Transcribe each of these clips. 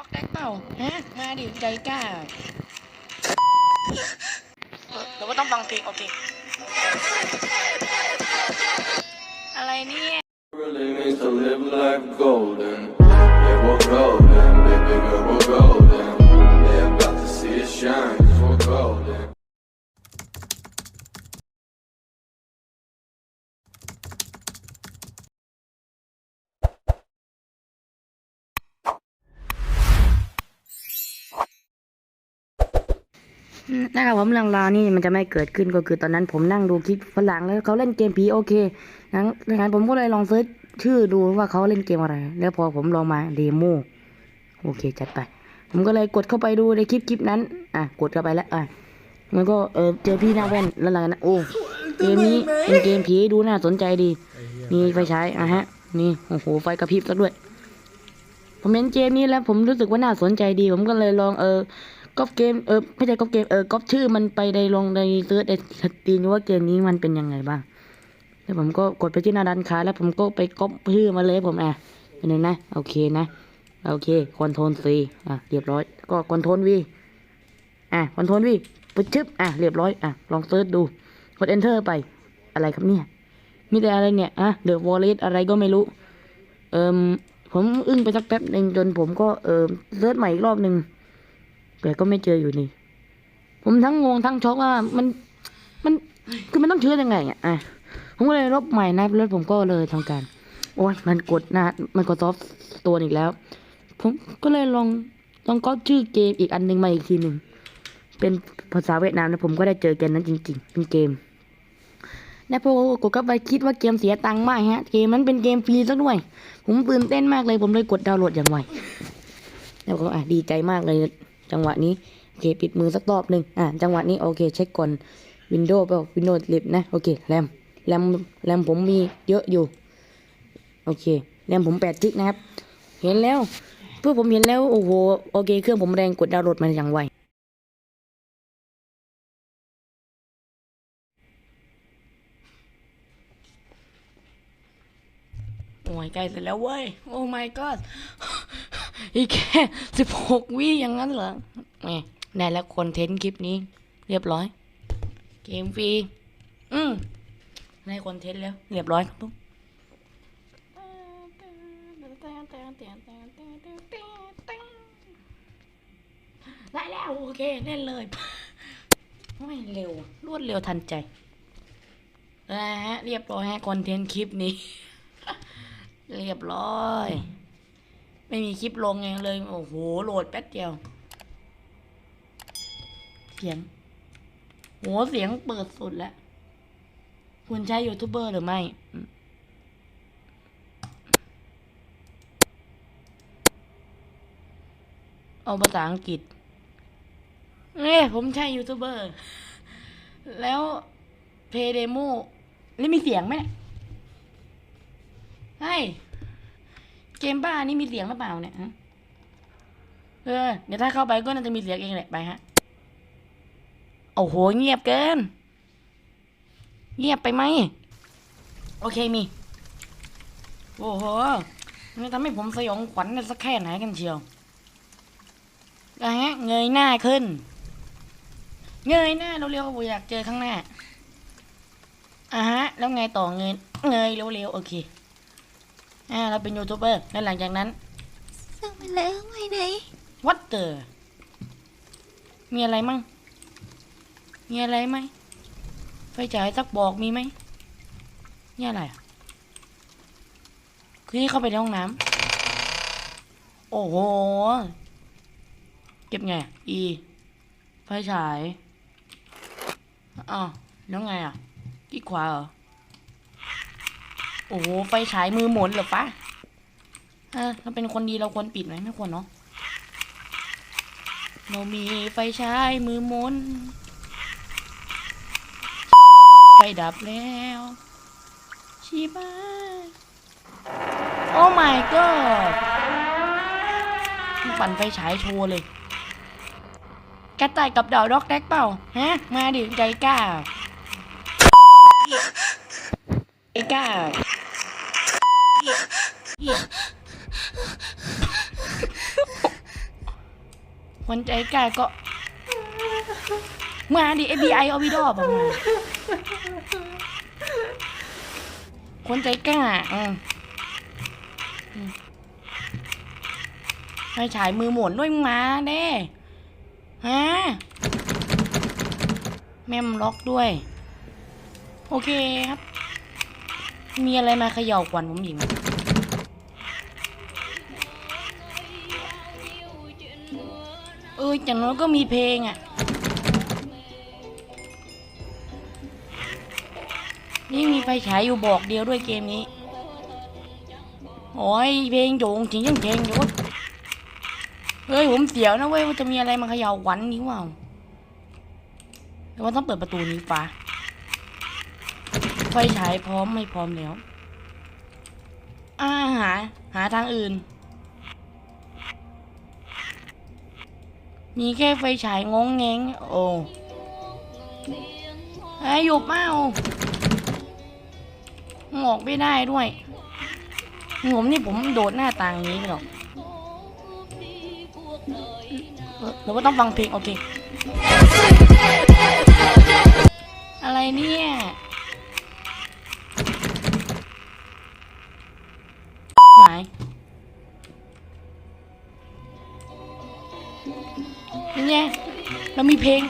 ด็อกแดกเปล่าฮะมาดิใจกล้าหรือว่าต้องฟังเพลงโอเค อะไรเนี่ย Really means to live life golden. Yeah, we're golden, baby girl, we're golden. Yeah, about to see it shine, cause we're golden. นะครับผมเรื่องราวนี่มันจะไม่เกิดขึ้นก็คือตอนนั้นผมนั่งดูคลิปฝรั่งแล้วเขาเล่นเกมผีโอเคงั้นงั้นผมก็เลยลองเซิร์ชชื่อดูว่าเขาเล่นเกมอะไร แล้วพอผมลองมาเดโมโอเคจัดไป ผมก็เลยกดเข้าไปดูในคลิปคลิปนั้น อะกดเข้าไปแล้วอะมันก็เออเจอพี่หน้าแว่นแล้วหลังนั้นโอ้เกมนี้เป็นเกมผีดูน่าสนใจดีมีไฟฉายอะฮะ นี่โอ้โหไฟกระพริบซะด้วย ผมเห็นเกมนี้แล้วผมรู้สึกว่าน่าสนใจดี ผมก็เลยลองเออ ก๊อปเกมเออไม่ใช่ก๊อปเกมเออก๊อปชื่อมันไปในลงในเซิร์ชในสตรีมว่าเกมนี้มันเป็นยังไงบ้างแล้วผมก็กดไปที่หน้าด้านค้าแล้วผมก็ไปก๊อปชื่อมาเลยผมอะเป็นไงนะ โอเคนะ โอเคคอนโทรลซีอะเรียบร้อย ก็คอนโทรลวีอะคอนโทรลวีปุ๊บชึบอะเรียบร้อยอะลองเซิร์ชดูกด enter ไปอะไรครับเนี่ยมีแต่อะไรเนี่ยอะเดอะวอลเลตอะไรก็ไม่รู้ เอิมผมอึ้งไปสักแป๊บหนึ่งจนผมก็เอิมเซิร์ชใหม่อีกรอบหนึ่ง แต่ก็ไม่เจออยู่นี่ ผมทั้งงงทั้งช็อกว่ามันมันคือมันต้องเชื่อยังไงอะอะผมก็เลยลบใหม่นะแล้วผมก็เลยทำการ โอ้ยมันกดหน้ามันกดซอฟตัวอีกแล้ว ผมก็เลยลองลองก๊อปชื่อเกมอีกอันหนึ่งมาอีกทีหนึ่งเป็นภาษาเวียดนามแล้วผมก็ได้เจอเกมนั้นจริง ๆ เป็นเกมแล้วพอกดเข้าไปคิดว่าเกมเสียตังค์มากฮะ เกมนั้นเป็นเกมฟรีซะด้วย ผมตื่นเต้นมากเลย ผมเลยกดดาวน์โหลดอย่างไวแล้วก็อะดีใจมากเลย จังหวะนี้โอเคปิดมือสักรอบหนึ่งอะจังหวะนี้โอเค เช็คก่อนวินโดว์เปล่าวินโดว์ลิบนะโอเคแรมแรมแรมผมมีเยอะอยู่โอเคแรมผมแปดจิกนะครับ เห็นแล้วเพื่อผมเห็นแล้วโอ้โหโอเค เครื่องผมแรงกดดาวน์โหลดมันอย่างไวโอ้ยใกล้เสร็จแล้วเว้ย โอ้ my god อีกแค่สิบหกวิอย่างนั้นเหรอแหมได้แล้วคอนเทนต์คลิปนี้ เรียบร้อย เกมฟรีอืมได้คอนเทนต์แล้ว เรียบร้อยครับผมได้แล้วโอเคเล่นเลยไม่เร็ว รวดเร็วทันใจนะฮะเรียบร้อยฮะคอนเทนต์คลิปนี้ เรียบร้อย ไม่มีคลิปลงไงเลย โอ้โห โหลดแป๊บเดียว เสียงโหเสียงเปิดสุดแล้ว คุณใช้ยูทูบเบอร์หรือไม่ เอาภาษาอังกฤษเอ้ยผมใช่ยูทูบเบอร์ แล้วเพย์เดโมนี่มีเสียงไหมเนี่ยใช่ เกมบ้านี่มีเสียงหรือเปล่าเนี่ยเออเดี๋ยวถ้าเข้าไปก็น่าจะมีเสียงเองแหละไปฮะโอ้โหเงียบเกิน เงียบไปไหมโอเคมี โอ้โหนี่ทำให้ผมสยองขวัญกันสักแค่ไหนกันเชียวนะฮะเงยหน้าขึ้น เงยหน้าเร็วๆผมอยากเจอข้างหน้าอะฮะ แล้วไงต่อเงยเงยเร็วๆโอเค อ่าเราเป็นยูทูบเบอร์แล้วหลังจากนั้นสั่งมาแล้วไงไหน what the มีอะไรมั่งมีอะไรไหมไฟฉายสักบอกมีไหมนี่อะไรอะคือให้เข้าไปในห้องน้ำโอ้โห เก็บไง e ไฟฉายอ้าวแล้วไงอะที่ขวาเหรอ โอ้โหไฟฉายมือหมุนเหรอปะเออเราเป็นคนดีเราควรปิดไหมไม่ควรเนาะเรามีไฟฉายมือหมุนไฟดับแล้วชีบ้าโอ้ my god ปั่นไฟฉายโชว์เลยกระต่ายกับดาวด็อกแดกเปล่า ฮะ มาดิใจกล้าไอ้กล้า คนใจกล้าก็ มาดิ FBI เอาวิดอบอกมา คนใจกล้าอืมไฟฉายมือหมุนด้วยมาเด้ฮะแม่มล็อกด้วย โอเคครับ มีอะไรมาเขย่าขวัญผมหญิง ออย่างน้อยก็มีเพลงอะ นี่มีไฟฉายอยู่บอกเดียวด้วยเกมนี้ โอ้ยเพลงโยงจริงจังเพลงโยงเฮ้ยผมเสียวนะเว้ยว่าจะมีอะไรมาเขย่าขวัญนี้ว่าแต่ว่าต้องเปิดประตูนี้ฟ้าไฟฉายพร้อมไม่พร้อมแล้วอ่าหาหาทางอื่น มีแค่ไฟฉายงงแงงโอ้ไอ้ยหยุบเมาหงอกไม่ได้ด้วยผมนี่ผมโดดหน้าต่างงนี้หรอกหรือว่าต้องฟังเพลงโอเค อะไรเนี่ยไหน นไงเรามีเพลง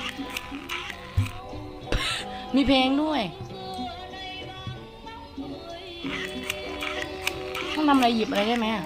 มีเพลงด้วย ต้องทำอะไรหยิบอะไรได้ไหมอะ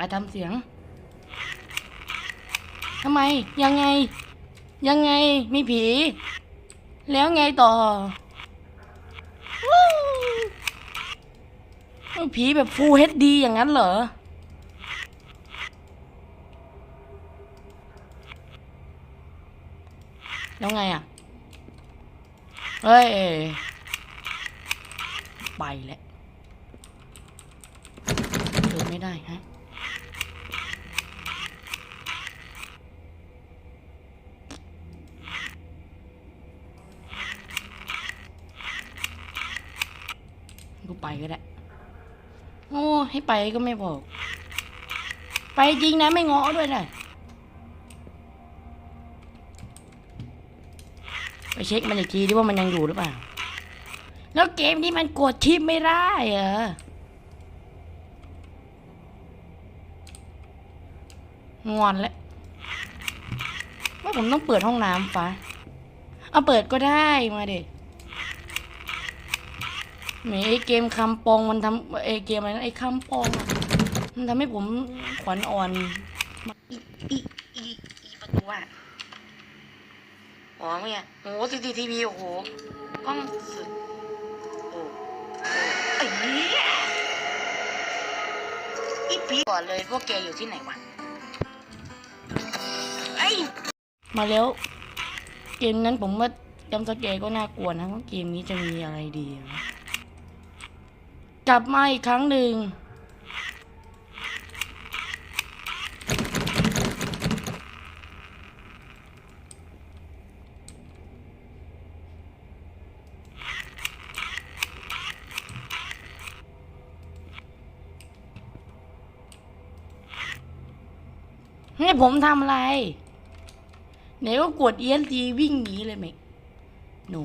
ไปทำเสียงทำไม ยังไง ยังไงมีผี แล้วไงต่อผีแบบฟูลเฮดดีอย่างนั้นเหรอ แล้วไงอะ เฮ้ย ไปแล้วเดินไม่ได้ฮะ กูไปก็ได้โอ้ให้ไปก็ไม่บอก ไปจริงนะไม่ง้อด้วยนะไปเช็คมันอีกทีดิว่ามันยังอยู่หรือเปล่า แล้วเกมนี้มันกดชิปไม่ได้เหรองอนแล้วว่าผมต้องเปิดห้องน้ำฟ้าเอาเปิดก็ได้มาเด็ แหมไอเกมคำปองมันทำไอเกมอะไรนะไอคำปองอะมันทำให้ผมขวัญอ่อนอีอีอีอีประตูอะอ๋อเนี่ยโอ้ซีซีทีวีโอ้โหกล้องสุดโอ้โอ้ไอ้เนี่ยอีปีก่อนเลยพวกแกอยู่ที่ไหนวะไอ้ยมาแล้ว เกมนั้นผมว่าจำสเกลก็น่ากลัวนะว่าเกมนี้จะมีอะไรดีอะ กลับมาอีกครั้งหนึ่ง ให้ผมทำอะไร ไหนก็กดเอียนทีวิ่งหนีเลยไหมหนู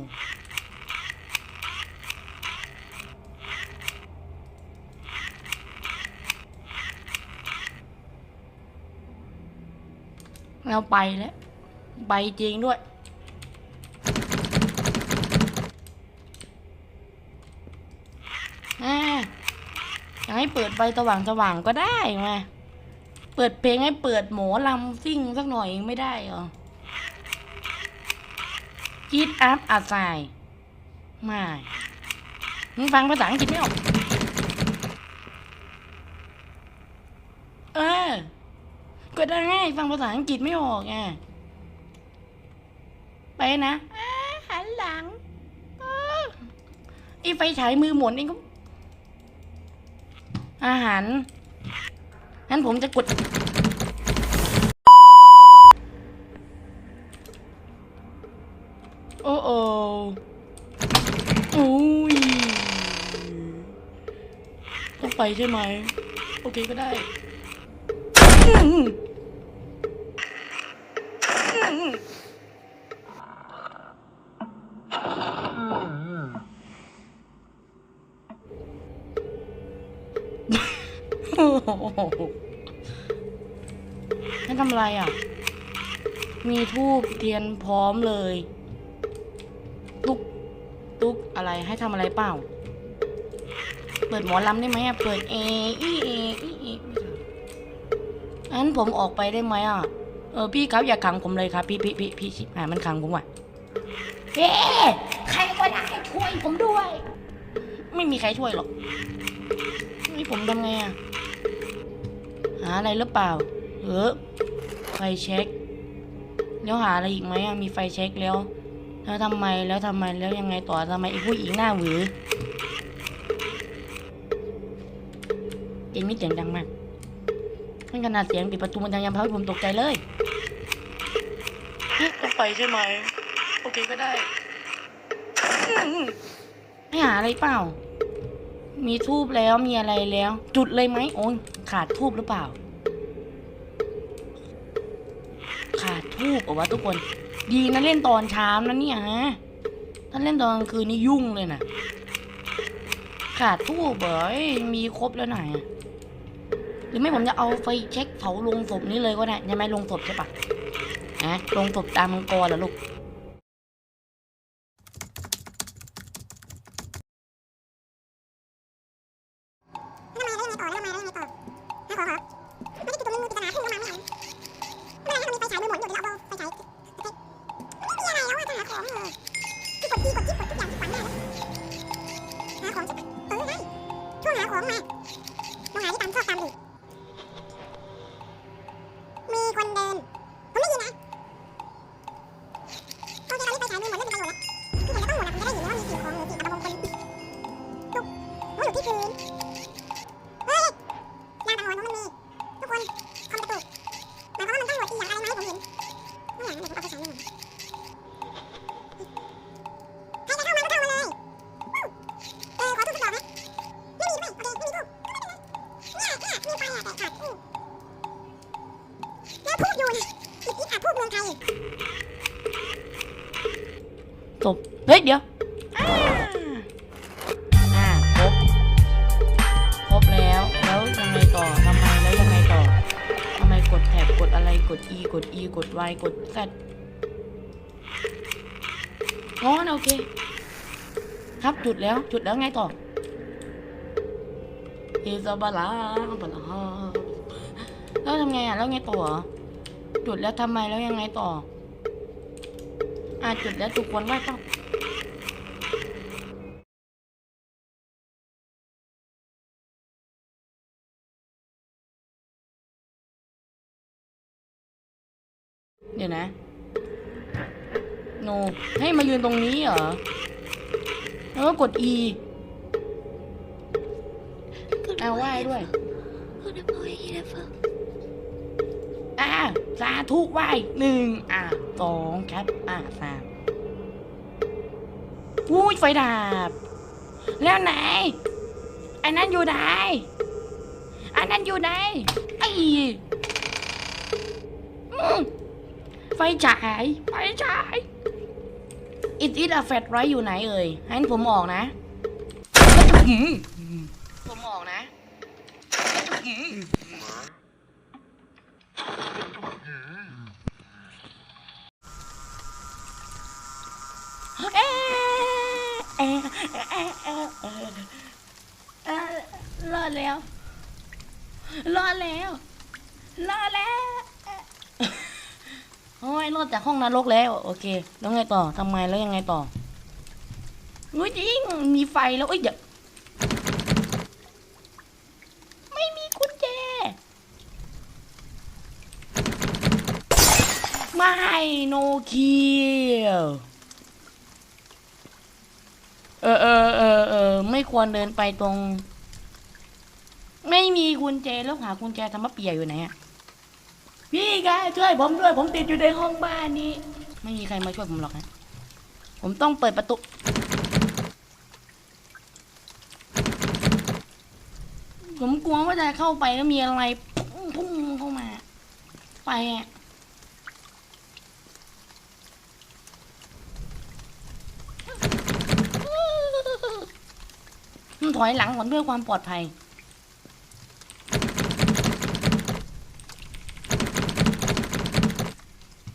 เราไปแล้วไปจริงด้วย อยากให้เปิดไฟสว่างสว่างก็ได้มา เปิดเพลงให้เปิดหมอลำซิ่งสักหน่อยไม่ได้เหรอกีดอัพอาไซไม่มึงฟังภาษาอังกฤษไม่ออกเออ ก็ได้ฟังภาษาอังกฤษไม่ออกไงไปนะหันหลังอ้าไอ้ไฟฉายมือหมุนเองก็ อาหารงั้นผมจะกด โอ้โอ้อุ้ยต้องไปใช่ไหม โอเคก็ได้ อืมอืมโอ้โหให้ทำอะไรอะ มีทูบเทียนพร้อมเลย ตุ๊ก ตุ๊กอะไรให้ทำอะไรเปล่า เปิดหมอลำได้ไหมอะ เปิดเออีเออีเอ งั้นผมออกไปได้ไหมอะ เออพี่ครับอย่าขังผมเลยครับ พี่พี่พี่พี่ชิบหายมันขังผมว่ะเอ๊ใครก็ได้ช่วยผมด้วย ไม่มีใครช่วยหรอกนี่ผมทำไงอะ หาอะไรหรือเปล่า เออไฟเช็ค แล้วหาอะไรอีกไหมอะมีไฟเช็คแล้ว แล้วทำไมแล้วทำไมแล้วยังไงต่อทำไมไอ้ผู้หญิงหน้าหวือเสียงนี่เสียงดังมาก ไม่ขนาดเสียงปิดประตูมันยังยังทำให้ผมตกใจเลยต้องไปใช่ไหม โอเคก็ได้อืมให้หาอะไรเปล่า มีทูบแล้วมีอะไรแล้ว จุดเลยไหมโอ้ยขาดทูบหรือเปล่า ขาดทูบเหรอวะทุกคน ดีนะเล่นตอนเช้านะเนี่ยฮะถ้าเล่นตอนกลางคืนนี่ยุ่งเลยนะขาดทูบเหรอเอ้ยมีครบแล้วไหนอะห รือไม่ผมจะเอาไฟเช็คเผาลงศพนี้เลยก็ได้ใช่ไหมลงศพใช่ปะฮะลงศพตามมังกรเหรอลูกทำไมแขาดทูบเฮ้ย เดี๋ยวอ่าครบครบแล้ว แล้วยังไงต่อทำไม แล้วยังไงต่อทำไมกดแท็บกดอะไร กด E กด E กด Y กด Z อ๋อโอเค ครับ จุดแล้ว จุดแล้วไงต่อเฮซาบาลาบาลาแล้วทำไงอะ แล้วไงต่อ จุดแล้วทำไมแล้วยังไงต่อ อะจุดแล้วทุกคนว่าต้องเดี๋ยวนะโนให้มายืนตรงนี้เหรอ แล้วก็กด E เอาไหว้ด้วยคุณอภัยนะฟัง อ่าสาธุไหว้หนึ่งอ่าสองครับ อ่าสามอุ้ยไฟดับ แล้วไหนอันนั้นอยู่ไหนอันนั้นอยู่ไหนไอ้อืมไฟฉายไฟฉายอิดอิดอะแฟดไรอยู่ไหนเอ่ยให้ผมออกนะอื้อหือผมออกนะอื้อหือ เอ๊ะเอ๊ะเอ๊ะเอ๊ะเอ๊ะเอ๊ะ รอดแล้ว รอดแล้ว รอดแล้วโอ้ยรอดจากห้องนรกแล้ว โอเค แล้วไงต่อทำไมแล้วยังไงต่ออุ้ยจริงมีไฟแล้วเอ้ยเดี๋ยวไม่มีกุญแจมาไม่โนคิวเออเออเออเออ ไม่ควรเดินไปตรง ไม่มีกุญแจแล้วหากุญแจทำมะเปียอยู่ไหนอะพี่กายช่วยผมด้วย ผมติดอยู่ในห้องบ้านนี้ ไม่มีใครมาช่วยผมหรอกนะ ผมต้องเปิดประตูผมกลัวว่าจะเข้าไปแล้วมีอะไรพุ่งพุ่งเข้ามา ไปอะ ถอยหลังก่อนเพื่อความปลอดภัย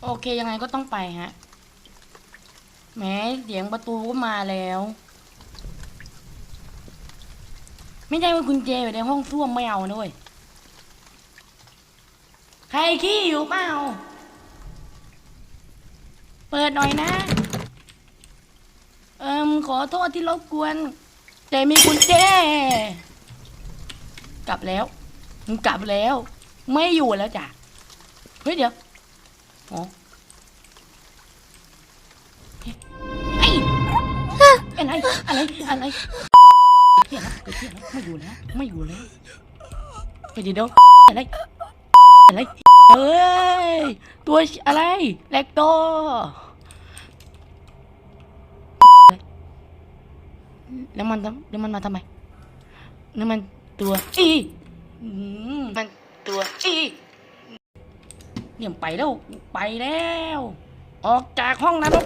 โอเคยังไงก็ต้องไปฮะแหม้เสียงประตูก็มาแล้ว ไม่ใช่ว่าคุณเจอยู่ในห้องส้วมไม่เอานะเว้ยใครขี้อยู่เปล่า เปิดหน่อยนะ เอิมขอโทษที่รบกวน แต่มีคุณเจกลับแล้วมึงกลับแล้ว ไม่อยู่แล้วจ้ะเฮ้ยเดี๋ยวอ๋อเฮ้เอ้ยอะไรอะไรอะไรเที่ยนะเที่ยนะไม่อยู่แล้วไม่อยู่แล้วไปเดี๋ยวอะไรอะไรเฮ้ยตัวอะไรแลกโต แล้วมันทำแล้วมันมาทำไมแล้วมันตัวอีมมันตัวอีเนี่ยไปแล้วไปแล้ว ออกจากห้องนรก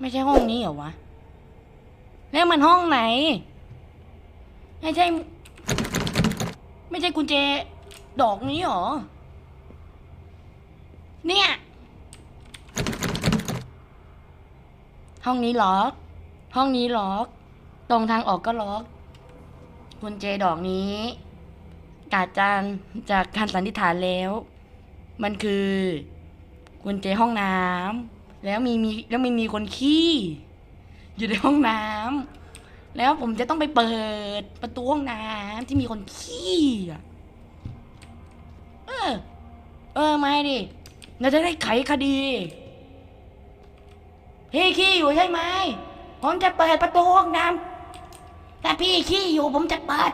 ไม่ใช่ห้องนี้เหรอวะ แล้วมันห้องไหน ไม่ใช่ ไม่ใช่กุญแจดอกนี้เหรอ เนี่ย ห้องนี้ล็อก ห้องนี้ล็อก ตรงทางออกก็ล็อกกุญแจดอกนี้กาจารจากการสันนิษฐานแล้ว มันคือกุญแจห้องน้ำแล้วมีมีแล้วมีมีคนขี้ อยู่ในห้องน้ำแล้วผมจะต้องไปเปิดประตูห้องน้ำที่มีคนขี้เออ เออไมาดิเราจะได้ไขคดี พี่ขี้อยู่ใช่ไหม ผมจะเปิดประตูห้องน้ำถ้าพี่ขี้อยู่ผมจะเปิด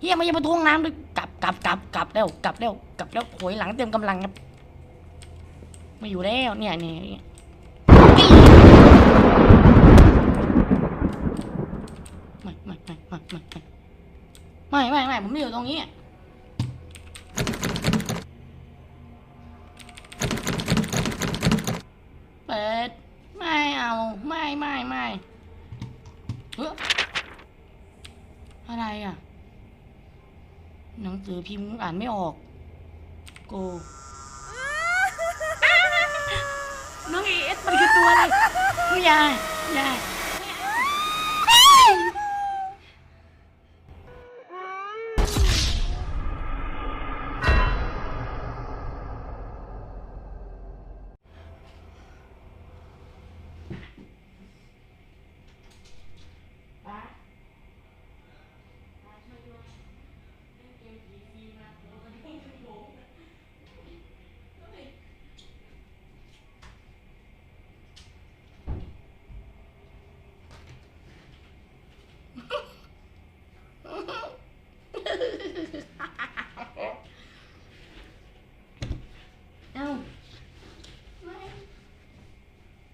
เฮียไม่ใช่ประตูห้องน้ำด้วยกลับกลับกลับกลับแล้วกลับแล้วกลับแล้วโหยหลังเต็มกำลังครับไม่อยู่แล้วเนี่ยเนี่ยเนี่ยไม่ไม่ไม่ไม่ไม่ไม่ไม่ไม่ผมอยู่ตรงนี้ เฮ้ออะไรอะ หนังสือพิมพ์อ่านไม่ออก โก น้องเอสมันคือตัวอะไรไม่ยายยาย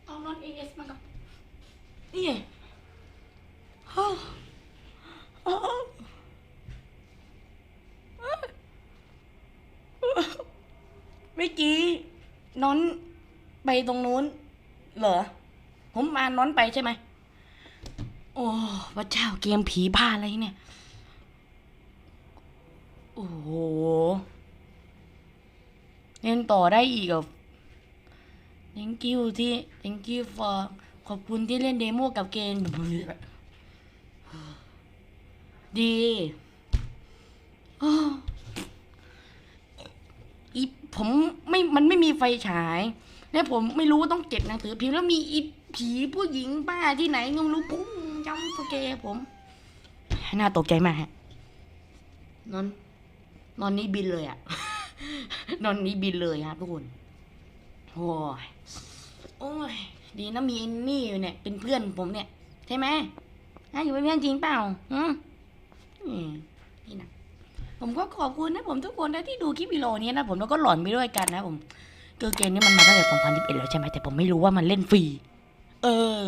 เอาไม่ เอาน้องสมาก่อนนี่ฮ่าฮ่าเมื่อกี้น้อนไปตรงนู้น เหรอ ผมมาน้อนไปใช่ไหม โอ้พระเจ้าเกมผีบ้าอะไรเนี่ย โอ้โหเล่นต่อได้อีกอะ thank you ที่ thank you for ขอบคุณที่เล่นเดโมกับเกมดีอีผมไม่ มันไม่มีไฟฉาย และผมไม่รู้ว่าต้องเก็บหนังสือพิมพ์แล้วมีอีผีผู้หญิงป้าที่ไหนก็ไม่รู้พุ่งจำสเกผม น่าตกใจมากฮะ นอน นอนนี้บินเลยอะนอนนี้บินเลยครับทุกคน โอ้ย อ้ย ดีนะมีไอ้นี่อยู่เนี่ย เป็นเพื่อนผมเนี่ย ใช่ไหมฮะอยู่เป็นเพื่อนจริงเปล่าอืมนี่นะผมก็ขอบคุณนะผมทุกคนนะที่ดูคลิปวิดีโอนี้นะผมแล้วก็หลอนไปด้วยกันนะผมคือเกมนี้มันมาตั้งแต่ 2021แล้วใช่ไหมแต่ผมไม่รู้ว่ามันเล่นฟรี เออ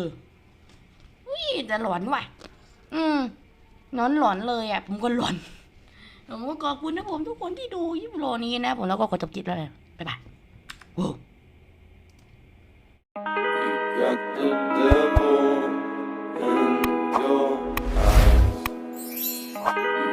วิแต่หลอนว่ะ อืมนอนหลอนเลยอะ ผมก็หลอน ผมก็ขอบคุณนะผมทุกคนที่ดูคลิปวิดีโอนี้นะ ผมแล้วก็กดจบคลิปแล้วเลยบ๊ายบายว้ devil in your eyes.